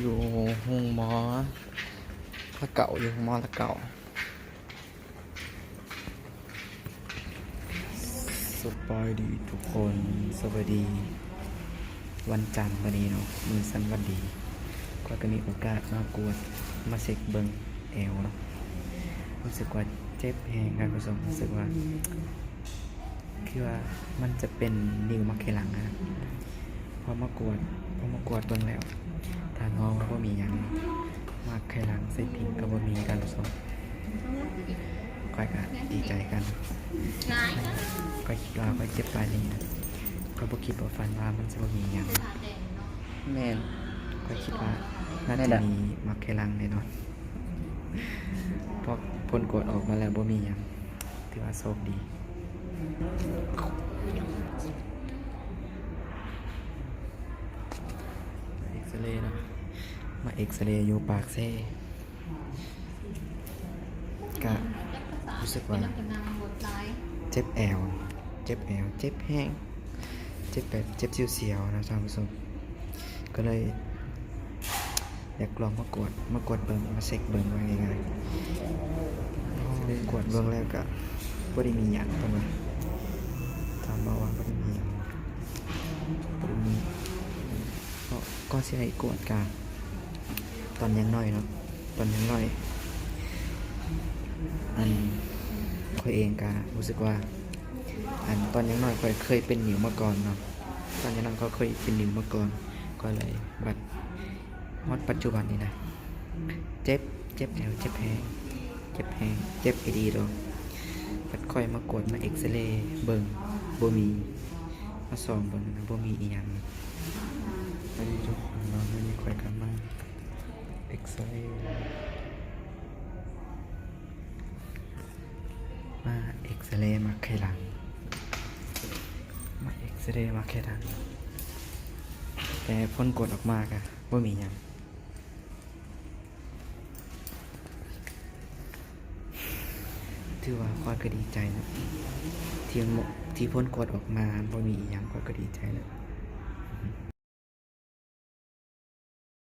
อยู่ห้องหมอละเก่าอยู่ห้องหมอละเก่า สบายดีทุกคนสวัสดี วันจันทร์วันนี้เนาะมือสันวันดี ก็จะมีโอกาสมากวดมาเช็คเบิงแอวเนาะรู้สึกว่าเจ็บแหงครับผู้ชมรู้สึกว่าคือว่ามันจะเป็นนิ้วมักเคลังนะพอมากวดพอมากวดเบิ่งแล้ว ทานห้องก็มีหยังมักเคลังเซตติ้งก็บ่มีการผู้ชมก้อยก็ดีใจกันก็คิดว่าก็เจ็บปลายนี้นะก็บ่คิดว่าฟันว่ามันจะบ่มีหยังแม่นก็คิดว่าน่าจะมีมักเคลังแน่นอนเพราะผลกดออกมาแล้วบ่มีหยังถือว่าโชคดีเอ็กซเรย์เนาะ มาเอ็กซเรย์อยู่ปากเซ่ก็รู้สึกว่าเจ็บแอว เจ็บแอว เจ็บแห้ง เจ็บแบบเจ็บเสียวๆนะท่านผู้ชมก็เลยอยากลองมากวดมากวดเบิ่งมาเช็คเบิ่งว่าง่ายๆกวดเบิ่งแล้วก็บ่ได้มีหยังตรงนั้นถามมาว่าบ่ได้มีหยังบ่ได้มีก็ก็สิให้กวดกา ตอนยังน้อยเนาะตอนยังน้อย อันคอยเองก็รู้สึกว่า อันตอนยังน้อยค่อยเคยเป็นหนิวมาก่อนเนาะตอนยังน้อยก็เคยเป็นหนิวมาก่อนก็เลยบัดฮอดปัจจุบันนี้นะเจ็บเจ็บแอวเจ็บแพงเจ็บแพงเจ็บไอดีดอกปัดค่อยมากดมาเอ็กซเรย์เบิ่งบ่มีมาส่องเบิ่งนะบ่มีอีหยังไปจุกนอนไม่มีค่อยกลับมา เอ็กซเรย์มาเอ็กซเรย์มาไขหลัง มาเอ็กซเรย์มาไขหลัง แต่พ้นกดออกมากะว่ามีหยังถือว่าคอยก็ดีใจนะ ที่ที่พ้นกดออกมาว่ามีอหยังคอยก็ดีใจแล้ว